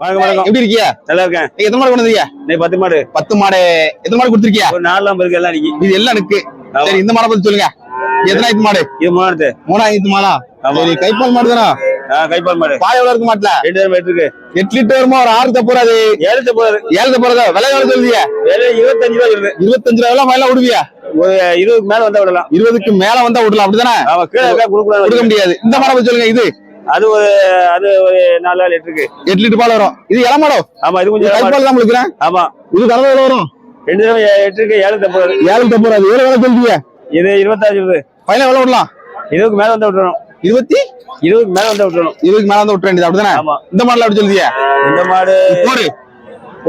வணக்கம் வணக்கம். எப்படி இருக்கியா? நல்லா இருக்கேன் நீ எத்தனை மாடு கொண்டு இன்னைக்கு பத்து மாடு. பத்து மாடு. எத்தனை மாடு கொடுத்துருக்கியா? ஒரு நாலாம் இருக்கு எல்லாம் இன்னைக்கு. இது எல்லாம் இருக்கு. சரி இந்த மாடை பத்தி சொல்லுங்க. எத்தனாயிரத்து மாடு? இது மூணாயிரத்து. மூணாயிரத்து மாடா. சரி கைப்பால் மாடு தானே? கைப்பால் மாடு. பால் எவ்வளவு இருக்கு மாட்டுல? ரெண்டு போயிட்டு இருக்கு எட்டு லிட்டர் வருமா? ஒரு ஆறு தப்போறாது ஏழு போறாரு ஏழு தப்போறதா விலை எவ்வளவு சொல்லுவியா வேலை இருபத்தஞ்சு ரூபா சொல்லுது இருபத்தஞ்சு ரூபாய் மயில விடுவியா? ஒரு இருபதுக்கு மேல வந்தா விடலாம். இருபதுக்கு மேல வந்தா விடலாம். அப்படிதானே? இருக்கா கொடுக்க முடியாது. இந்த பத்தி சொல்லுங்க இது. அது ஒரு அது ஒரு நாலு நாள் எட்டு லிட்டர் பால் வரும். இது இளமாடோ? ஆமா இது கொஞ்சம். கைப்பால் தான் முழுக்கிறேன் ஆமா. இது கலவை எவ்வளவு வரும்? ரெண்டு தடவை எட்டு இருக்கு ஏழு தப்பு ஏழு தப்போறாது ஏழு வேலை சொல்லுவியா இது இருபத்தஞ்சு இருக்குது பையனை எவ்வளவு விடலாம்? இருபதுக்கு மேல வந்தா விட்டுறணும். இருபத்தி? இருபதுக்கு மேல வந்தா விட்டுறணும். இருபதுக்கு மேல வந்து விட்டுற வேண்டியது அப்படிதானே? ஆமா. இந்த மாடல அப்படி சொல்லுவியா இந்த மாடு போரு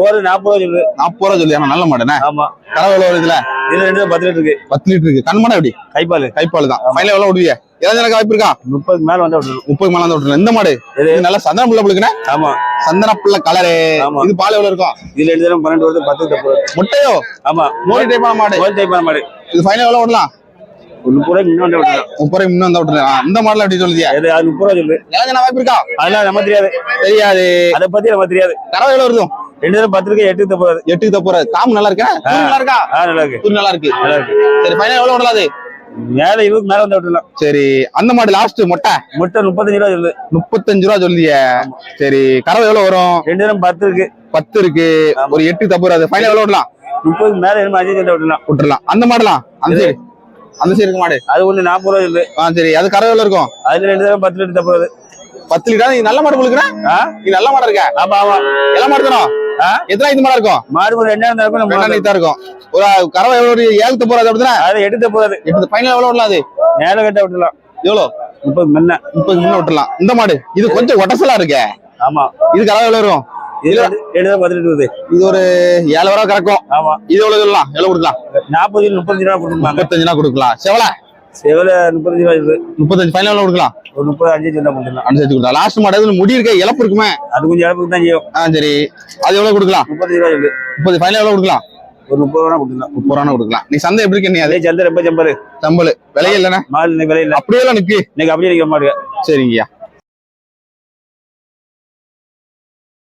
ஒரு நாற்பது ரூபா சொல்லுது நாற்பது ரூபா சொல்லுவியா நல்ல மாடுண்ணே ஆமா. கலவை இதுல? இது ரெண்டு பத்து லிட்டர் இருக்கு பத்து லிட்டர் இருக்கு கண் மாடா எப்படி? கைப்பால். கைப்பால் தான். ஃபைனல் எவ்வளவு விடுவியா? எனக்கு வாய்ப்பு இருக்கா? முப்பதுக்கு மேல வந்தா முப்பது மேல வந்து விட்டுறேன் இந்த மாடு? இது? இது நல்ல சந்தன புள்ள புழுக்குனே? ஆமா. சந்தன புள்ள கலரு. இது பால் எவ்வளவு இருக்கும்? இதுல ரெண்டு பன்னெண்டு வருது பத்து தப்பு. முட்டையோ? ஆமா. மோடி டைப்பான மாடு. கோல் டைப்பான மாடு. இது ஃபைனல் எவ்வளவு விடலாம்? முப்பது முப்பது ரூபாய் முன்ன வந்து ஆ, இந்த மாடல எப்படி சொல்லுதியா? அது முப்பது ரூபா சொல்லு. வாய்ப்பு இருக்கா? அதெல்லாம் நம்ம தெரியாது. தெரியாது. அதை பத்தி நம்ம தெரியாது. கறவை எவ்வளவு வருதும் ரெண்டு தடவை பத்து இருக்கு எட்டு தப்பு எட்டுக்கு தப்பு காமு நல்லா இருக்கா? நல்லா இருக்கா? நல்லா இருக்கு. நல்லா இருக்கு. நல்லா இருக்கு. சரி ஃபைனல் எவ்வளவு விடலாம் அது மேல இருபதுக்கு மேல வந்து விட்டுலாம் சரி அந்த மாடு லாஸ்ட் மொட்டை? முட்டை முப்பத்தஞ்சு ரூபா சொல்லுது. முப்பத்தஞ்சு ரூபா சொல்லுதிய சரி கறவை எவ்வளவு வரும்? ரெண்டு தடவை பத்து இருக்கு. பத்து இருக்கு. ஒரு எட்டு தப்பு வராது. ஃபைனல் எவ்வளவு விடலாம்? முப்பதுக்கு மேல என்ன அஞ்சு சண்டை விட்டுலாம் விட்டுறலாம் அந்த மாடலாம்? அந்த சைடு? அந்த சைடு இருக்க மாடு? அது ஒண்ணு நாற்பது ரூபா சொல்லுது. ஆ சரி. அது கறவை எவ்வளவு இருக்கும்? அதுல ரெண்டு தடவை பத்து லிட்டர் தப்பு பத்து லிட்டர்? நீ நல்ல மாடு கொடுக்குற ஆ. நீ நல்ல மாடு இருக்க? ஆமா ஆமா. எல்லா மாடு தானோ? எத்தனை இது மாடா இருக்கும்? மாடு ஒரு ரெண்டாயிரம் இருக்கும் நீத்தா இருக்கும். ஒரு கறவை எவ்வளவு ஏழு தப்பு வராது அப்படிதானே அது எட்டு தப்பு வருது எட்டு ஃபைனல் எவ்வளவு விடலாம் அது? மேல கட்ட விட்டுலாம் எவ்வளோ? முப்பது முன்ன. முப்பது முன்ன விட்டுலாம் இந்த மாடு இது கொஞ்சம் ஒட்டசலா இருக்கே. ஆமா. இது கறவை எவ்வளவு வரும்? இது ஒரு ஏழு வரை கறக்கும். ஆமா. இது எவ்வளவு சொல்லலாம்? எவ்வளவு கொடுக்கலாம்? நாற்பது முப்பத்தஞ்சு ரூபா கொடுப்பாங்க முப்பத்தஞ்சுனா கொடுக்கலாம். செவல? செவல முப்பத்தஞ்சு முப்பத்தஞ்சு ஃபைனல் கொடுக்கலாம். ஒரு முப்பது அஞ்சு சொன்னா கொடுத்துடலாம் அனுசரிச்சு கொடுக்கலாம். லாஸ்ட் மாடு இதுல முடி இருக்க இழப்பு இருக்குமே. அது கொஞ்சம் இழப்புக்கு தான் செய்யும். ஆ சரி. அது எவ்வளவு கொடுக்கலாம்? முப்பத்தஞ்சு ரூபா சொல்லு முப்பது ஃபைனல் எவ்வளவு கொடுக்கலாம்? ஒரு முப்பது ரூபா கொடுத்துடலாம் முப்பது ரூபா கொடுக்கலாம். நீ சந்தை எப்படி இருக்க நீ அதே? சந்தை ரொம்ப சம்பரு சம்பளு. விலையே இல்லைண்ணே? மாடு விலை இல்லை. அப்படியே எல்லாம் நிக்கு. இன்னைக்கு அப்படியே நிற்க மாட்டேங்க. சரிங்கய்யா.